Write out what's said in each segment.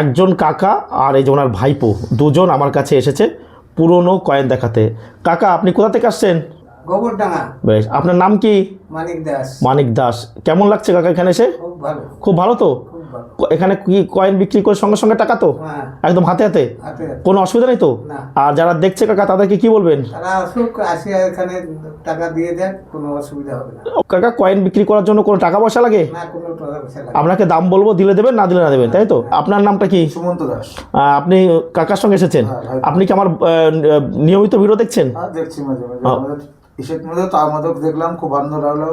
একজন কাকা আর এই যে ওনার ভাইপো দুজন আমার কাছে এসেছে পুরনো কয়েন দেখাতে। কাকা আপনি কোথা থেকে আসছেন? গোবরডাঙ্গা। বেশ আপনার নাম কি? মানিক দাস। মানিক দাস। কেমন লাগছে কাকা এখানে এসে? খুব ভালো। তো? এখানে কি কয়েন বিক্রি করে সঙ্গে সঙ্গে টাকা তো? হ্যাঁ। একদম হাতে হাতে। কোনো অসুবিধা নেই তো? আর যারা দেখছে কাকা তাদেরকে কি বলবেন? তারা এখানে টাকা দিয়ে দেন কোনো অসুবিধা হবে না। কাকা কয়েন বিক্রি করার জন্য কোনো টাকা পয়সা লাগে। আপনাকে দাম বলব দিলে দেবেন না দিলে না দেবেন তাই তো? আপনার নামটা কি? সুমন্ত দাস। আপনি কাকার সঙ্গে এসেছেন? হ্যাঁ, আপনি কি আমার নিয়মিত ভিডিও দেখছেন? হ্যাঁ দেখছি মাঝে মাঝে। হ্যাঁ। দেখলাম খুব আনন্দ লাগল।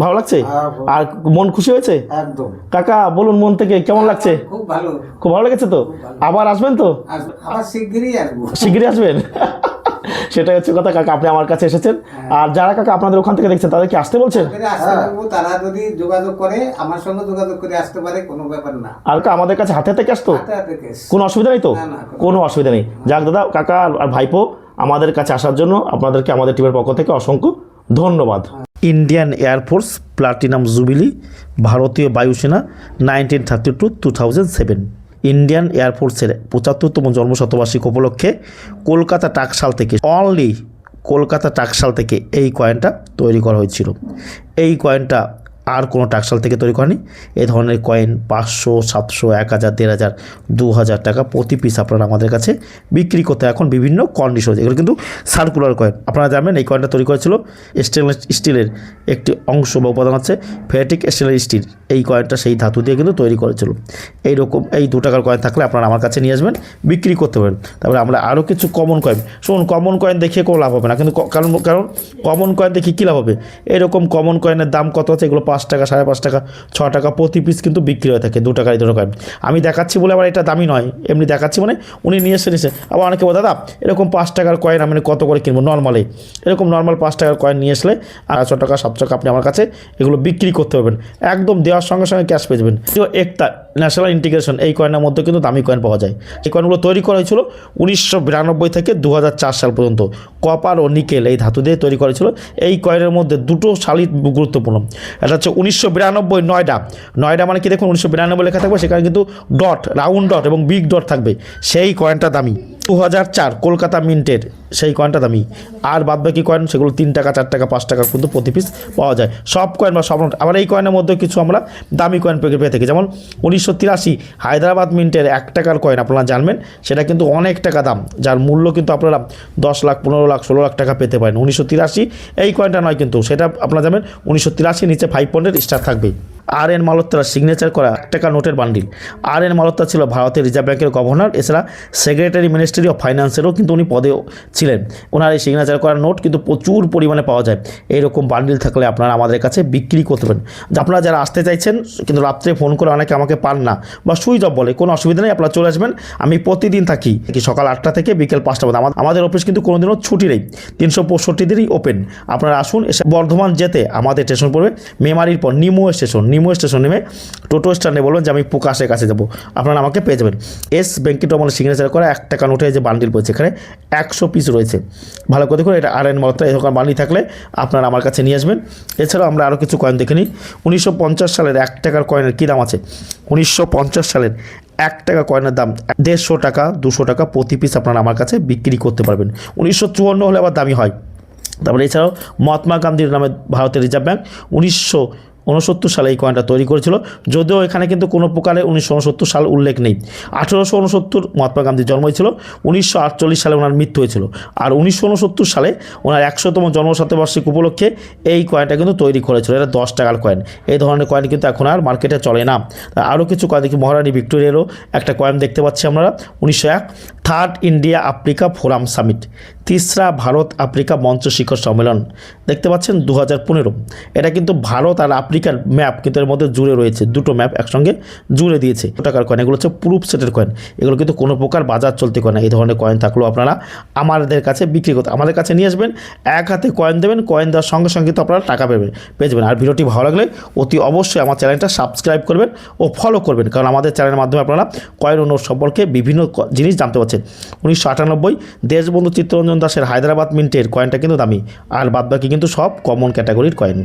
ভালো লাগছে? হ্যাঁ, আর মন খুশি হয়েছে? একদম। কাকা বলুন মন থেকে কেমন লাগছে? খুব ভালো। খুব ভালো লেগেছে তো? আবার আসবেন তো? আবার শিগগিরই আসব। শিগগিরই আসবেন? সেটাই হচ্ছে কথা কাকা আপনি আমার কাছে এসেছেন। আর যারা কাকা আপনাদের ওখান থেকে দেখছেন তাদেরকে আসতে বলছেন? তারা যদি যোগাযোগ করে আমার সঙ্গে যোগাযোগ করে আসতে পারে কোনো ব্যাপার না। আর আমাদের কাছে হাতে হাতে আসতো কোনো অসুবিধা নেই তো? কোনো অসুবিধা নেই। যাক দাদা কাকা আর ভাইপো আমাদের কাছে আসার জন্য আপনাদেরকে আমাদের টিমের পক্ষ থেকে অসংখ্য ধন্যবাদ। ইন্ডিয়ান এয়ারফোর্স প্লাটিনাম জুবিলি, ভারতীয় বায়ুসেনা, nineteen thirty two two thousand seven. Indian এয়ারফোর্সের পঁচাত্তরতম জন্মশতবার্ষিক উপলক্ষে কলকাতা টাকশাল থেকে অনলি কলকাতা টাকশাল থেকে এই কয়েনটা তৈরি করা হয়েছিল। এই কয়েনটা আর কোনো টাকশাল থেকে তৈরি করেনি। এই ধরনের কয়েন পাঁচশো, সাতশো, এক হাজার, দেড় হাজার, দু হাজার টাকা প্রতি পিস আপনারা আমাদের কাছে বিক্রি করতে এখন বিভিন্ন কন্ডিশন এগুলো কিন্তু সার্কুলার কয়েন আপনারা জানবেন এই কয়েনটা তৈরি করেছিল স্টেনলেস স্টিলের একটি অংশ বা উপাদান আছে ফেটিক স্টেনলেস স্টিল এই কয়েনটা সেই ধাতু দিয়ে কিন্তু তৈরি করেছিল। এইরকম এই দু টাকার কয়েন থাকলে আপনারা আমার কাছে নিয়ে আসবেন, বিক্রি করতে পারেন তারপরে আমরা আরও কিছু কমন কয়েন শুনুন কমন কয়েন দেখিয়ে কোনো লাভ হবে না। কিন্তু কারণ কারণ কমন কয়েন দেখি কী লাভ হবে? এরকম কমন কয়েনের দাম কত আছে? এগুলো পাঁচ টাকা, সাড়ে পাঁচ টাকা, ছ টাকা প্রতি পিস কিন্তু বিক্রি হয়ে থাকে, দু টাকা এই দুটো কয়েন আমি দেখাচ্ছি বলে আবার এটা দামি নয়, এমনি দেখাচ্ছি মানে উনি নিয়ে এসে নিয়েছে আবার অনেকে বলে, দাদা, এরকম পাঁচ টাকার কয়েন আমি কত করে কিনবো? নর্মালি এরকম নর্মাল পাঁচ টাকার কয়েন নিয়ে আসলে আড়াইশো টাকা সাত টাকা আপনি আমার কাছে এগুলো বিক্রি করতে পারবেন। একদম দেওয়ার সঙ্গে সঙ্গে ক্যাশ পেয়ে যাবেন। তো একটা ন্যাশনাল ইন্টিগ্রেশন, এই কয়েনের মধ্যে কিন্তু দামি কয়েন পাওয়া যায়। এই কয়েনগুলো তৈরি করা হয়েছিল উনিশশো বিরানব্বই থেকে দু হাজার চার সাল পর্যন্ত। কপার ও নিকেল এই ধাতু দিয়ে তৈরি করেছিল এই কয়েনের মধ্যে দুটো শালি গুরুত্বপূর্ণ। এটা হচ্ছে উনিশশো বিরানব্বই নয়ডা। নয়ডা মানে কি দেখুন? উনিশশো বিরানব্বই লেখা থাকবে, সেখানে কিন্তু ডট রাউন্ড ডট এবং বিগ ডট থাকবে। সেই কয়েনটা দামি। দু হাজার চার কলকাতা মিন্টের সেই কয়েনটা দামি। আর বাদ বাকি কয়েন সেগুলো তিন টাকা, চার টাকা, পাঁচ টাকা কিন্তু প্রতি পিস পাওয়া যায়। সব কয়েন বা সব নোট, আবার এই কয়েনের মধ্যে কিছু আমরা দামি কয়েন পেয়ে থাকি। যেমন উনিশশো তিরাশি হায়দ্রাবাদ মিন্টের এক টাকার কয়েন আপনারা জানবেন, সেটা কিন্তু অনেক টাকা দাম, যার মূল্য কিন্তু আপনারা দশ লাখ, পনেরো লাখ, ষোলো লাখ টাকা পেতে পারেন। উনিশশো তিরাশি এই কয়েনটা নয় কিন্তু, সেটা আপনারা জানবেন, উনিশশো তিরাশি নিচে ফাইভ পয়েন্টের স্টার থাকবে আর এন মালোত্রার সিগনেচার করা এক টাকা নোটের বান্ডিল আর এন মালোত্রা ছিল ভারতের রিজার্ভ ব্যাংকের গভর্নর এছাড়া সেক্রেটারি মিনিস্ট্রি অফ ফাইন্যান্সেরও কিন্তু উনি পদেও ছিলেন। ওনার এই সিগনেচার করা নোট কিন্তু প্রচুর পরিমাণে পাওয়া যায়। এইরকম বান্ডিল থাকলে আপনারা আমাদের কাছে বিক্রি করতে পারেন আপনারা যারা আসতে চাইছেন, কিন্তু রাত্রে ফোন করে অনেকে আমাকে পান না বা সুইচ অফ বলে, কোনো অসুবিধা নেই, আপনারা চলে আসবেন। আমি প্রতিদিন থাকি সকাল আটটা থেকে বিকেল পাঁচটা পর্যন্ত। আমাদের অফিস কিন্তু কোনোদিনও ছুটি নেই। তিনশো পঁয়ষট্টি দিনই ওপেন আপনারা আসুন, এসে বর্ধমান যেতে আমাদের স্টেশন পড়বে। মেমারির পর নিমো স্টেশন নিমো স্টেশন নেমে টোটো স্ট্যান্ডে বলবেন যে, আমি প্রকাশের কাছে যাব। আপনারা আমাকে পেয়ে যাবেন। এস ব্যাঙ্কিটমল সিগনেচার করা এক টাকা নোটে যে বান্ডিল পড়েছে, এখানে একশো পিস রয়েছে। ভালো করে দেখুন, এটা আর এন মাত্রা এরকম বান্ডিল থাকলে আপনারা আমার কাছে নিয়ে আসবেন। এছাড়াও আমরা আরও কিছু কয়েন দেখে নিই। উনিশশো পঞ্চাশ সালের এক টাকার কয়েনের কী দাম আছে? উনিশশো পঞ্চাশ সালের এক টাকা কয়েনের দাম দেড়শো টাকা, দুশো টাকা প্রতি পিস আপনারা আমার কাছে বিক্রি করতে পারবেন। উনিশশো চুয়ান্ন হলে আবার দামি হয়। তারপরে এছাড়াও মহাত্মা গান্ধীর নামে ভারতের রিজার্ভ ব্যাঙ্ক উনিশশো উনসত্তর সালে এই কয়েনটা তৈরি করেছিল। যদিও এখানে কিন্তু কোনো প্রকারে উনিশশো উনসত্তর সাল উল্লেখ নেই। আঠেরোশো উনসত্তর মহাত্মা গান্ধীর জন্ম হয়েছিল উনিশশো আটচল্লিশ সালে ওনার মৃত্যু হয়েছিল। আর উনিশশো উনসত্তর সালে ওনার একশোতম জন্মশতবার্ষিক উপলক্ষে এই কয়েনটা কিন্তু তৈরি করেছিল। এটা দশ টাকার কয়েন এই ধরনের কয়েন কিন্তু এখন আর মার্কেটে চলে না। আরও কিছু কয়েন দেখি। মহারানী ভিক্টোরিয়ারও একটা কয়েন দেখতে পাচ্ছি আমরা। উনিশশো এক, third India Africa forum summit, তিসরা Bharat Africa মঞ্চ শিখর সম্মেলন। দেখতে পাচ্ছেন দু হাজার পনেরো। এটা কিন্তু ভারত আর আফ্রিকার ম্যাপ কিন্তু এর মধ্যে জুড়ে রয়েছে। দুটো ম্যাপ একসঙ্গে জুড়ে দিয়েছে। টাকার কয়েন এগুলো হচ্ছে প্রুফ সেটের কয়েন এগুলো কিন্তু কোনো প্রকার বাজার চলতে কয়েন এই ধরনের কয়েন থাকলেও আপনারা আমাদের কাছে বিক্রি করতে আমাদের কাছে নিয়ে আসবেন, এক হাতে কয়েন দেবেন কয়েন দেওয়ার সঙ্গে সঙ্গে তো আপনারা টাকা পেবেন পেয়ে যাবেন। আর ভিডিওটি ভালো লাগলে অতি অবশ্যই আমার চ্যানেলটা সাবস্ক্রাইব করবেন ও ফলো করবেন। কারণ আমাদের চ্যানেলের মাধ্যমে আপনারা কয়েন নোট সম্পর্কে বিভিন্ন জিনিস জানতে পারছেন। উনিশশো আটানব্বই, দেশবন্ধু চিত্তরঞ্জন দাসের হায়দ্রাবাদ মিন্টের কয়েনটা কিন্তু দামি। আর বাদবাকি কিন্তু সব কমন ক্যাটাগরির কয়েন